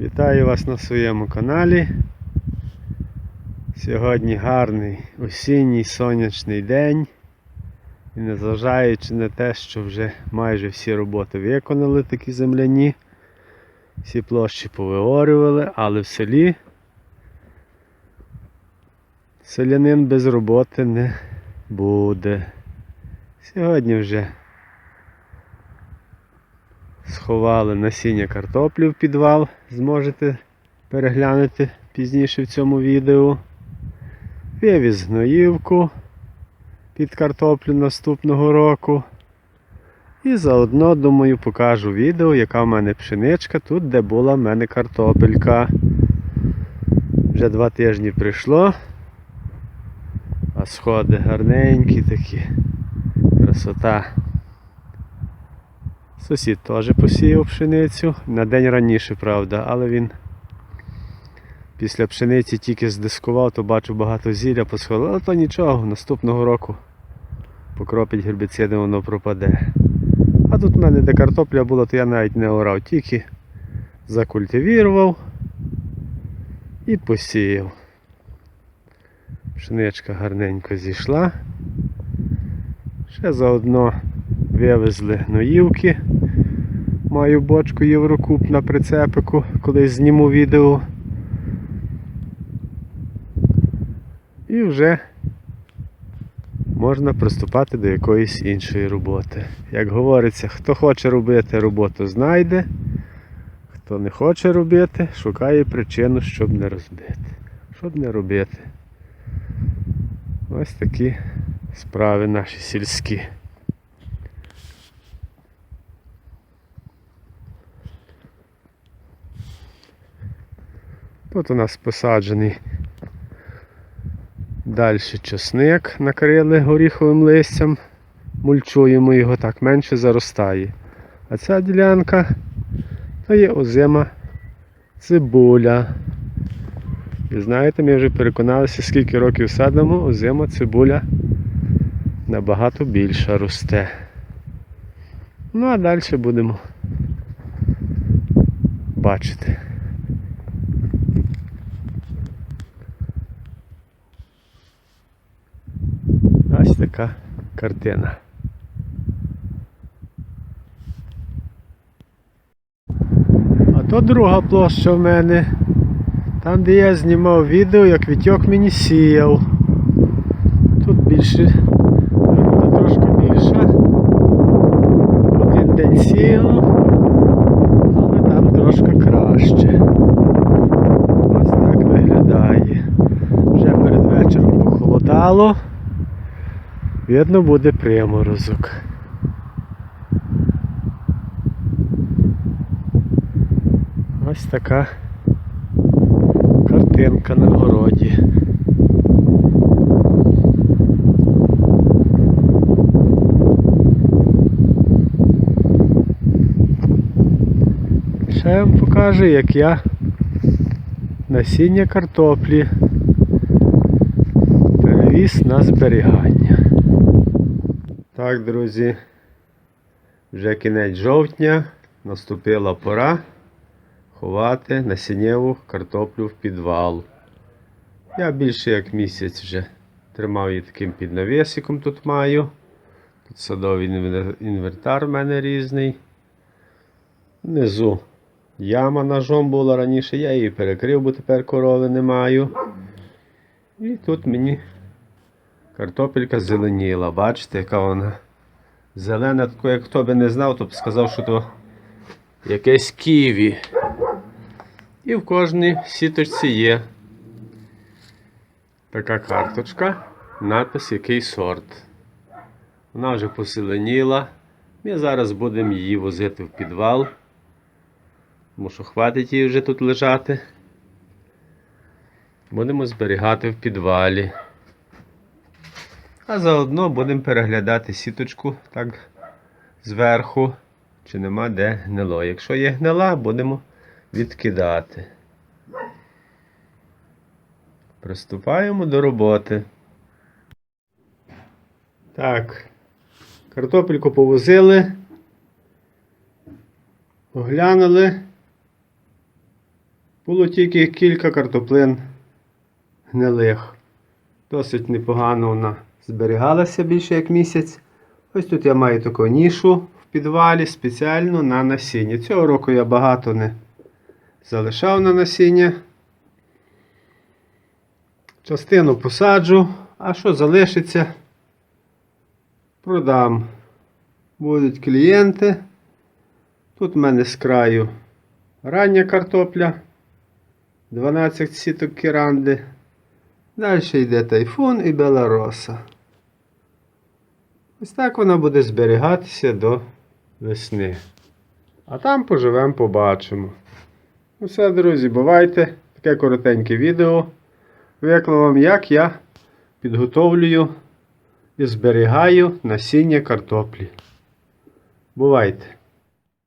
Вітаю вас на своєму каналі. Сьогодні гарний осінній сонячний день. І незважаючи на те, що вже майже всі роботи виконали такі земляні, всі площі повиорювали, але в селі селянин без роботи не буде. Сьогодні вже сховали насіння картоплі в підвал, зможете переглянути пізніше в цьому відео. Вивіз гноївку під картоплю наступного року. І заодно, думаю, покажу відео, яка в мене пшеничка, тут де була в мене картопелька. Вже два тижні прийшло. А сходи гарненькі такі. Красота. Сусід теж посіяв пшеницю. На день раніше, правда, але він після пшениці тільки здискував, то бачу багато зілля посходило, але то нічого, наступного року покропить гербіцидом, воно пропаде. А тут в мене де картопля була, то я навіть не орав, тільки закультивірував і посіяв. Пшеничка гарненько зійшла. Ще заодно вивезли гноївки. Маю бочку Єврокуб на прицепику, колись зніму відео. І вже можна приступати до якоїсь іншої роботи. Як говориться, хто хоче робити роботу, знайде, хто не хоче робити, шукає причину, щоб не розбити. Щоб не робити. Ось такі справи наші сільські. Тут у нас посаджений далі чесник, накрили горіховим листям, мульчуємо його так, менше заростає. А ця ділянка то є озима цибуля. І знаєте, ми вже переконалися, скільки років садимо, озима цибуля набагато більша росте. Ну а далі будемо бачити. Ось така картина. А то друга площа в мене. Там, де я знімав відео, як Вітьок мені сіяв. Тут більше, трошки більша. Один день сіяло, але там трошки краще. Ось так виглядає. Вже перед вечором похолодало. Видно буде приморозок. Ось така картинка на городі. Ще вам покажу, як я насіння картоплі перевіз на зберігання. Так, друзі, вже кінець жовтня, наступила пора ховати насіннєву картоплю в підвал. Я більше як місяць вже тримав її таким під навісиком тут маю. Тут садовий інвер- інвентар в мене різний. Внизу яма ножом була раніше, я її перекрив, бо тепер корови не маю. І тут мені картопелька зеленіла. Бачите, яка вона зелена, таку, як хто би не знав, то б сказав, що то якесь ківі. І в кожній сіточці є така карточка, надпис який сорт. Вона вже посиленіла. Ми зараз будемо її возити в підвал. Тому що хватить її вже тут лежати. Будемо зберігати в підвалі. А заодно будемо переглядати сіточку так зверху, чи нема де гнило. Якщо є гнила, будемо відкидати. Приступаємо до роботи. Так, картопельку повозили, оглянули. Було тільки кілька картоплин гнилих. Досить непогано вона зберігалася більше як місяць. Ось тут я маю таку нішу в підвалі спеціально на насіння. Цього року я багато не залишав на насіння. Частину посаджу, а що залишиться, продам. Будуть клієнти. Тут в мене з краю рання картопля. 12 сіток кіранди. Далі йде тайфун і белароса. Ось так вона буде зберігатися до весни. А там поживемо, побачимо. Ну все, друзі, бувайте. Таке коротеньке відео. Виклав вам, як я підготовлюю і зберігаю насіння картоплі. Бувайте!